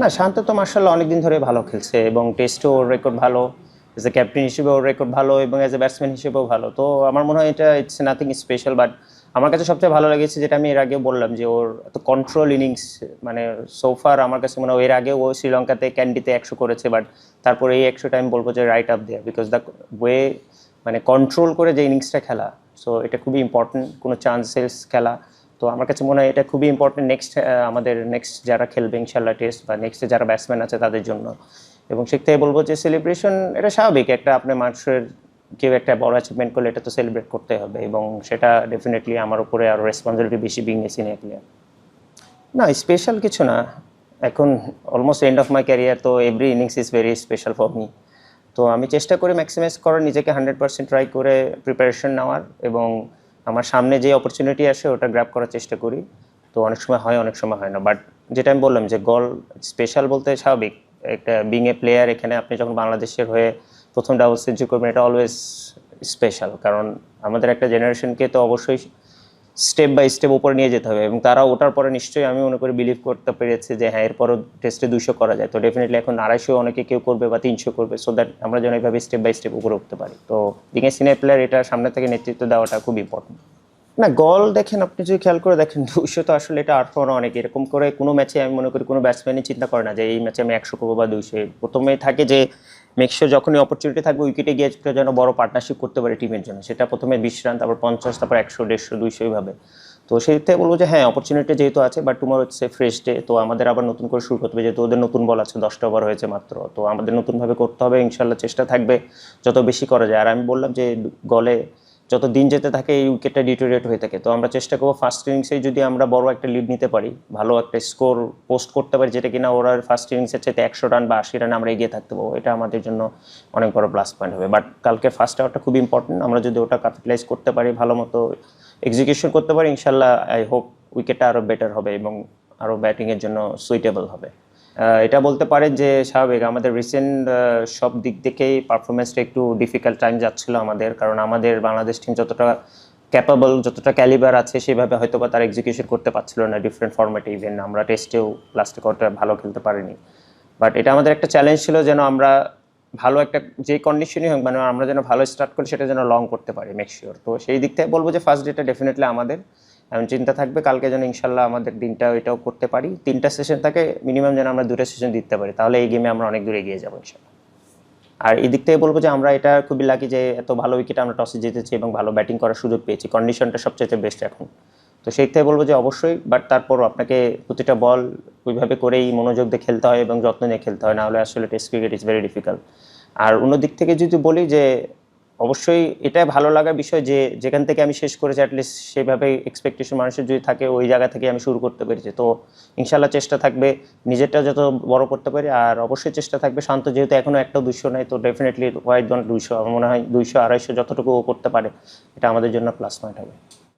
না, শান্ত তো মার্শাল্লাহ অনেকদিন ধরে ভালো খেলছে এবং টেস্টও ওর রেকর্ড ভালো এজ এ ক্যাপ্টেন হিসেবে ওর রেকর্ড ভালো এবং এজ এ ব্যাটসম্যান হিসেবেও ভালো। তো আমার মনে হয় এটা ইটস নাথিং স্পেশাল বাট আমার কাছে সবচেয়ে ভালো লেগেছে যেটা আমি এর আগে বললাম যে ওর এত কন্ট্রোল ইনিংস মানে সোফার আমার কাছে মনে হয় এর আগে ও শ্রীলঙ্কাতে ক্যান্ডিতে একশো করেছে বাট তারপরে এই একশোটা আমি বলব যে রাইট আপ দেয়া বিকজ দ্য ওয়ে মানে কন্ট্রোল করে যে ইনিংসটা খেলা সো এটা খুবই ইম্পর্টেন্ট কোনো চান্সেস খেলা। তো আমার কাছে মনে হয় এটা খুবই ইম্পর্টেন্ট নেক্সট আমাদের নেক্সট যারা খেলবে ইনশাল্লাহ টেস্ট বা নেক্সটে যারা ব্যাটসম্যান আছে তাদের জন্য। এবং সে থেকে বলব যে সেলিব্রেশন এটা স্বাভাবিক, একটা আপনার মানুষের কেউ একটা বড় অ্যাচিভমেন্ট করলে এটা তো সেলিব্রেট করতে হবে এবং সেটা ডেফিনেটলি আমার উপরে আরও রেসপন্সিবিলিটি বেশি বিং এ সিনিয়র প্লেয়ার না স্পেশাল কিছু না। এখন almost end of my career তো every innings is very special for me তো আমি চেষ্টা করি ম্যাক্সিমাইজ করার, নিজেকে হান্ড্রেড পার্সেন্ট ট্রাই করে প্রিপারেশন নেওয়ার এবং আমার সামনে যে অপরচুনিটি আসে, ওটা গ্র্যাপ করার চেষ্টা করি। তো অনেক সময় হয়, অনেক সময় হয় না। বাট যেটা আমি বললাম যে গল স্পেশাল বলতে স্বাভাবিক। একটা বিং এ প্লেয়ার এখানে আপনি যখন বাংলাদেশের হয়ে প্রথম ডাবল সেঞ্চুরি করবেন, এটা অলওয়েজ স্পেশাল কারণ আমাদের একটা জেনারেশনকে তো অবশ্যই স্টেপ বাই স্টেপ উপরে নিয়ে যেতে হবে এবং তারা ওটার পরে নিশ্চয়ই আমি মনে করি বিলিভ করতে পেরেছে যে হ্যাঁ এরপরও টেস্টে দুশো করা যায়। তো ডেফিনেটলি এখন আড়াইশো অনেকে কেউ করবে বা তিনশো করবে সো দ্যাট আমরা যেন এইভাবে স্টেপ বাই স্টেপ উপরে উঠতে পারি। তো দিকে সিনিয়র প্লেয়ার এটা সামনে থেকে নেতৃত্ব দেওয়াটা খুব ইম্পর্টেন্ট না গল দেখেন, আপনি যদি খেয়াল করে দেখেন, দুইশো তো আসলে এটা আট রান অনেক। এরকম করে কোনো ম্যাচে আমি মনে করি কোনো ব্যাটসম্যানই চিন্তা করে না যে এই ম্যাচে আমি একশো করব বা দুইশো। প্রথমে থাকে যে মেক্সিও যখনই অপরচুনিটি থাকবে উইকেটে গিয়ে যেন বড় পার্টনারশিপ করতে পারে টিমের জন্য। সেটা প্রথমে বিশ রান তারপর পঞ্চাশ, তারপর একশো, দেড়শো, দুইশো এইভাবে। তো সেই থেকে বলব যে হ্যাঁ অপরচুনিটি যেহেতু আছে বাট টুমার হচ্ছে ফ্রেশ ডে তো আমাদের আবার নতুন করে শুরু করতে হবে। যেহেতু ওদের নতুন বল আছে, দশটা ওভার হয়েছে মাত্র, তো আমাদের নতুনভাবে করতে হবে ইনশাল্লাহ চেষ্টা থাকবে, যত বেশি করা যায়। আর আমি বললাম যে গলে যত দিন যেতে থাকে এই উইকেটটা ডিটোরিয়েট হয়ে থাকে। তো আমরা চেষ্টা করব ফার্স্ট ইনিংসেই যদি আমরা বড় একটা লিড নিতে পারি, ভালো একটা স্কোর পোস্ট করতে পারি, যেটা কিনা ওরা ফার্স্ট ইনিংসের চাইতে একশো রান বা আশি রান আমরা এগিয়ে থাকতে পারব, এটা আমাদের জন্য অনেক বড় প্লাস পয়েন্ট হবে। বাট কালকে ফার্স্ট আওয়ারটা খুব ইম্পর্টেন্ট আমরা যদি ওটা ক্যাপিটালাইজ করতে পারি, ভালো মতো এক্সিকিউশন করতে পারি, ইনশাল্লাহ আই হোপ উইকেটটা আরও বেটার হবে এবং আরও ব্যাটিংয়ের জন্য সুইটেবল হবে। এটা বলতে পারেন যে স্বাভাবিক, আমাদের রিসেন্ট সব দিক থেকেই পারফরমেন্সটা একটু ডিফিকাল্ট টাইম যাচ্ছিল আমাদের। কারণ আমাদের বাংলাদেশ টিম যতটা ক্যাপাবল যতটা ক্যালিবার আছে, সেভাবে হয়তো বা তার এক্সিকিউশন করতে পারছিল না ডিফারেন্ট ফর্মেটে ইভেন আমরা টেস্টেও লাস্টে কটা ভালো খেলতে পারিনি। বাট এটা আমাদের একটা চ্যালেঞ্জ ছিল যেন আমরা ভালো একটা, যে কন্ডিশনই হোক মানে আমরা যেন ভালো স্টার্ট করি, সেটা যেন লং করতে পারি মেক শিওর তো সেই দিক থেকে বলব যে ফার্স্ট ডেটা ডেফিনেটলি আমাদের। এমন চিন্তা থাকবে কালকে যেন ইনশাল্লাহ আমাদের দিনটা এটাও করতে পারি। তিনটা সেশন থাকে মিনিমাম যেন আমরা দুটো সেশন দিতে পারি। তাহলে এই গেমে আমরা অনেক দূর এগিয়ে যাব ইনশাল্লাহ। আর এই দিক থেকে বলব যে আমরা এটা খুবই লাকি যে এত ভালো উইকেট আমরা টসে জিতেছি এবং ভালো ব্যাটিং করার সুযোগ পেয়েছি। কন্ডিশনটা সবচেয়ে বেস্ট এখন। তো সেই থেকে বলব যে অবশ্যই বাট তারপরও আপনাকে প্রতিটা বল ওইভাবে করেই মনোযোগ দিয়ে খেলতে হয় এবং যত্ন নিয়ে খেলতে হয়। নাহলে আসলে test cricket is very difficult আর অন্য দিক থেকে যদি বলি যে অবশ্যই এটাই ভালো লাগার বিষয় যে যেখান থেকে আমি শেষ করেছি অ্যাটলিস্ট সেভাবে এক্সপেকটেশন মানুষের যদি থাকে, ওই জায়গা থেকে আমি শুরু করতে পেরেছি। তো ইনশাল্লাহ চেষ্টা থাকবে, নিজেরটা যত বড় করতে পারি, আর অবশ্যই চেষ্টা থাকবে। শান্ত যেহেতু এখনও একটা দুইশো নেই, তো ডেফিনেটলি ডন দুইশো, আমার মনে হয় দুইশো, আড়াইশো যতটুকু করতে পারে, এটা আমাদের জন্য প্লাস পয়েন্ট হবে।